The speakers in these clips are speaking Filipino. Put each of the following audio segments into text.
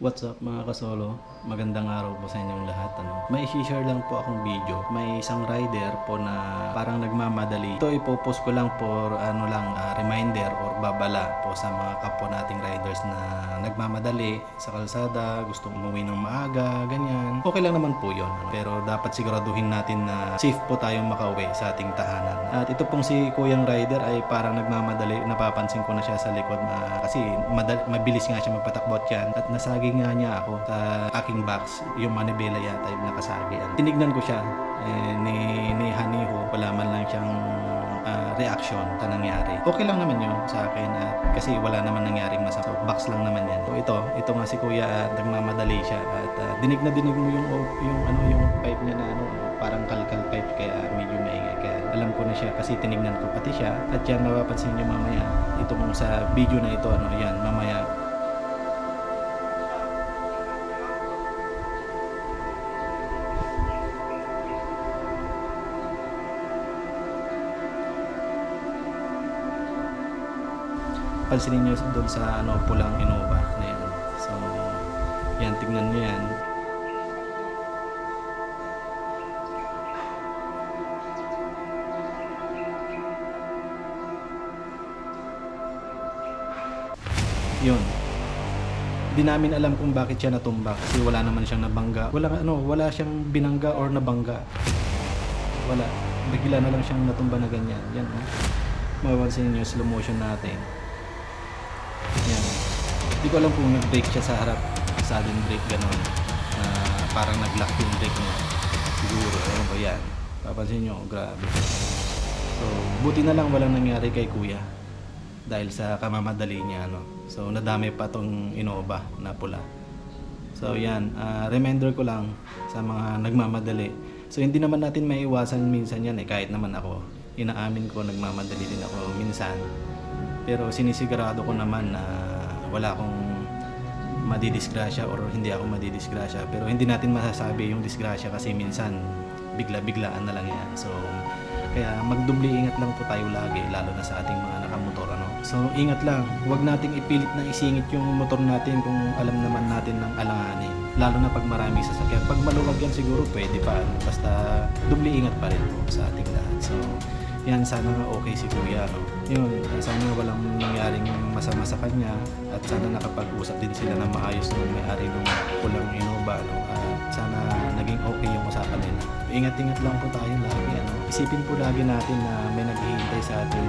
What's up mga kasolo? Magandang araw po sa inyong lahat. Ano? May share lang po akong video. May isang rider po na parang nagmamadali. Ito ipopost ko lang for ano lang ah, reminder or babala po sa mga kapwa nating riders na nagmamadali sa kalsada, gustong umuwi ng maaga, ganyan. Okay lang naman po yon. Ano? Pero dapat siguraduhin natin na safe po tayong makauwi sa ating tahanan. At ito pong si Kuyang Rider ay parang nagmamadali. Napapansin ko na siya sa likod na kasi mabilis nga siya magpatakbo at yan. At nasagi nga niya ako sa aking box. Yung manibela yata yung nakasagian. Tinignan ko siya eh, ni, ni Haniho. Wala man lang siyang ah, reaction sa nangyari. Okay lang naman yun sa akin at kasi wala naman nangyaring masama. So, box lang naman yan. So, ito, ito nga si Kuya at nagmamadali siya at ah, dinig na dinig mo yung yung ano yung pipe niya na ano parang kalkal pipe kaya medyo maingay kaya alam ko na siya kasi tinignan ko pati siya at yan mapapansin niyo mamaya itong sa video na ito ano yan mamaya pansinin nyo doon sa ano, pulang Innova na yan. So, yan, tignan nyo yan. Yun. Hindi namin alam kung bakit siya natumba kasi wala naman siyang nabangga. Wala ano, wala siyang binangga or nabangga. Wala. Bigla na lang siyang natumba na ganyan. Yan, oh. Mapapansin niyo slow motion natin. Yan. Hindi ko alam kung nag-brake siya sa harap. Sudden brake gano'n. Na parang nag-lock yung brake niya. Siguro. Ano ba yan? Papansin nyo, grabe. So, buti na lang walang nangyari kay kuya. Dahil sa kamamadali niya. Ano. So, nadami pa tong Innova na pula. So, yan. ah, reminder ko lang sa mga nagmamadali. So, hindi naman natin maiwasan minsan yan eh. Kahit naman ako. Inaamin ko, nagmamadali din ako minsan. Pero sinisigurado ko naman na wala akong madidisgrasya or hindi ako madidisgrasya. Pero hindi natin masasabi yung disgrasya kasi minsan bigla-biglaan na lang yan. So, kaya magdubli ingat lang po tayo lagi, lalo na sa ating mga nakamotor. Ano? So, ingat lang. Huwag nating ipilit na isingit yung motor natin kung alam naman natin ng alanganin. Lalo na pag marami sasakyan. Pag maluwag yan siguro pwede pa. Basta dubli ingat pa rin po sa ating lahat. So, yan, sana nga okay si Kuya. Yun, sana walang nangyaring masama sa kanya at sana nakapag-usap din sila na maayos ng may-ari ng pulang Innova. No? At sana naging okay yung usapan nila. Ingat-ingat lang po tayo lagi. Ano? Isipin po lagi natin na may naghihintay sa ating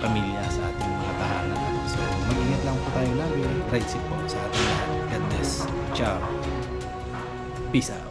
pamilya, sa ating mga tahanan. Ano? So, mag-ingat lang po tayo lagi. Right safe po sa ating lahat. God bless. Ciao. Peace out.